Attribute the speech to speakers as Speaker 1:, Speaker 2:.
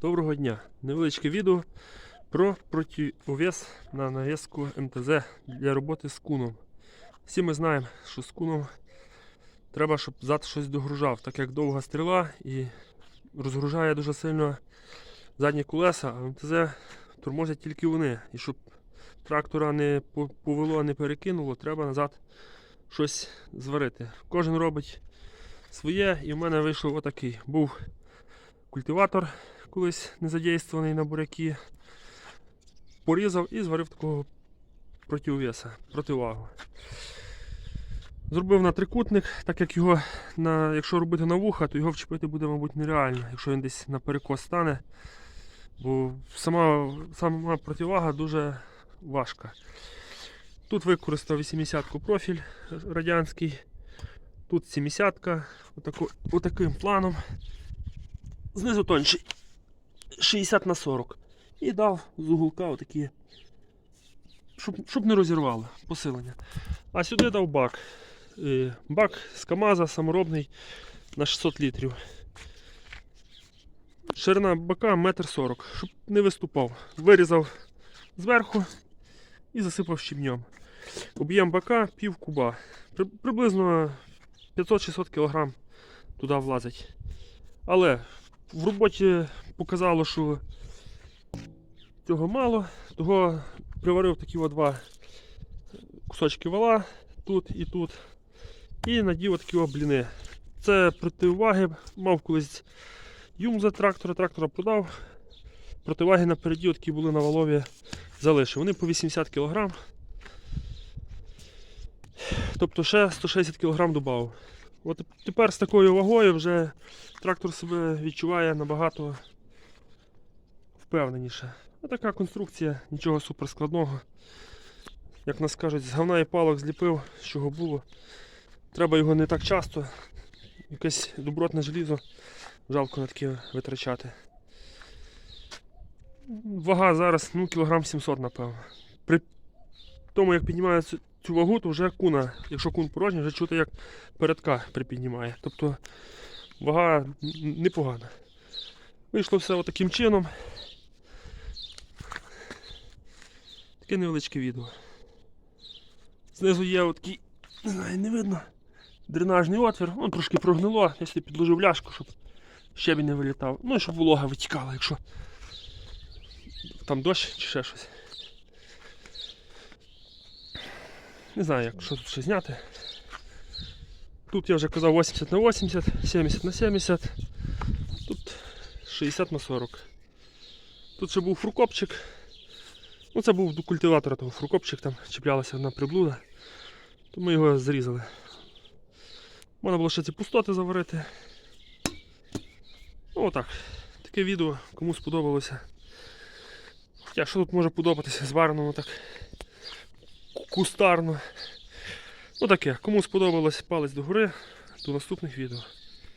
Speaker 1: Доброго дня! Невеличке відео про противовес на нав'язку МТЗ для роботи з куном. Всі ми знаємо, що з куном треба, щоб зад щось догружав, так як довга стріла і розгружає дуже сильно задні колеса, а МТЗ тормозять тільки вони. І щоб трактора не повело, не перекинуло, треба назад щось зварити. Кожен робить своє, і в мене вийшов отакий. Був культиватор колись не задействований на буряки. Порізав і зварив такого противовеса, противагу. Зробив на трикутник, так як його, на, якщо робити на вуха, то його вчепити буде, мабуть, нереально, якщо він десь на перекос стане. Бо сама, сама противага дуже важка. Тут використав 80-ку профіль радянський, тут 70-ка, отако, отаким планом. Знизу тонший 60 на 40. І дав з уголка отакі, щоб, щоб не розірвало посилення. А сюди дав бак. Е, Бак з КАМАЗа саморобний на 600 літрів. Ширина бака 1,40 м, щоб не виступав. Вирізав зверху і засипав щебнем. Об'єм бака пів куба. При- приблизно 500-600 кг туди влазить. Але в роботі показало, що цього мало, того приварив такі от два кусочки вала тут і тут. І надів такі от бліни. Це противаги, мав колись юм за трактора, трактора продав. Противаги напереді, такі були на валові, залишив. Вони по 80 кг. Тобто ще 160 кг додав. От тепер з такою вагою вже трактор себе відчуває набагато впевненіше. Отака конструкція, нічого суперскладного. Як нас кажуть, з говна і палок зліпив, з чого було. Треба його не так часто. Якесь добротне желізо. Жалко на таке витрачати. Вага зараз ну, кілограм 700, напевно. При тому, як піднімаю цю, вагу, то вже куна, якщо кун порожній, вже чути, як передка припіднімає. Тобто вага непогана. Вийшло все отаким чином. Таке невеличке відео. Знизу є отакий, не знаю, не видно. Дренажний отвір, воно трошки прогнило, я сюди підложив ляшку, щоб щебінь не вилітав. Ну і щоб волога витікала, якщо там дощ чи ще щось. Не знаю, як що тут ще зняти. Тут я вже казав 80 на 80, 70 на 70, тут 60 на 40. Тут ще був фрукопчик. Ну це був до культиватора того фрукопчик, там чіплялася одна приблуда. То ми його зрізали. Можна було ще ці пустоти заварити. Ну отак. Таке відео, кому сподобалося. Хоча що тут може подобатися, зварено так кустарно. Ну таке, кому сподобалось палець догори, до наступних відео.